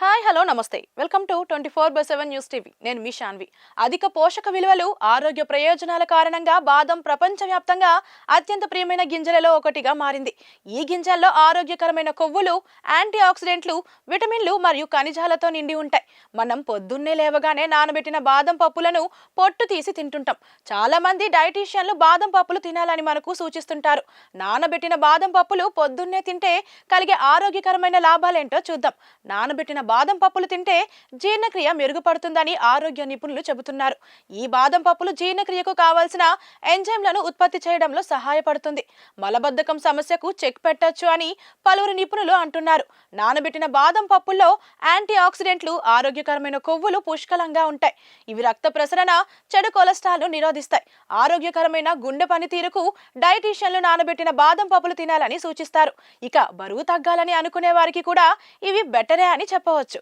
他 hi hello నమస్తే. Welcome to twenty four by seven news TV. నేను మీ శాన్వి అధిక పోషక విలువలు ఆరోగ్య ప్రయోజనాల కారణంగా బాదం ప్రపంచవ్యాప్తంగా అత్యంత ప్రియమైన గింజలలో ఒకటిగా మారింది. ఈ గింజల్లో ఆరోగ్యకరమైన కొవ్వులు యాంటీ ఆక్సిడెంట్లు విటమిన్లు మరియు ఖనిజాలతో నిండి ఉంటాయి. మనం పొద్దున్నే లేవగానే నానబెట్టిన బాదం పప్పులను పొట్టు తీసి తింటుంటాం. చాలా మంది డైటీషియన్లు బాదం పప్పులు తినాలని మనకు సూచిస్తుంటారు. నానబెట్టిన బాదం పప్పులు పొద్దున్నే తింటే కలిగే ఆరోగ్యకరమైన లాభాలేంటో చూద్దాం. నానబెట్టిన బాదం బాదం పప్పులు తింటే జీర్ణక్రియ మెరుగుపడుతుందని ఆరోగ్య నిపుణులు చెబుతున్నారు. ఈ బాదం పప్పులు జీర్ణక్రియకు కావాల్సిన ఎంజైమ్లను ఉత్పత్తి చేయడంలో సహాయపడుతుంది. మలబద్ధకం సమస్యకు చెక్ పెట్టొచ్చు అని పలువురు నిపుణులు అంటున్నారు. నానబెట్టిన బాదం పప్పుల్లో యాంటీ ఆక్సిడెంట్లు ఆరోగ్యకరమైన కొవ్వులు పుష్కలంగా ఉంటాయి. ఇవి రక్త ప్రసరణ చెడు కొలెస్ట్రాల్ను నిరోధిస్తాయి. ఆరోగ్యకరమైన గుండె పనితీరుకు డైటీషియన్లు నానబెట్టిన బాదం పప్పులు తినాలని సూచిస్తారు. ఇక బరువు తగ్గాలని అనుకునే వారికి కూడా ఇవి బెటరే అని చెప్పవచ్చు.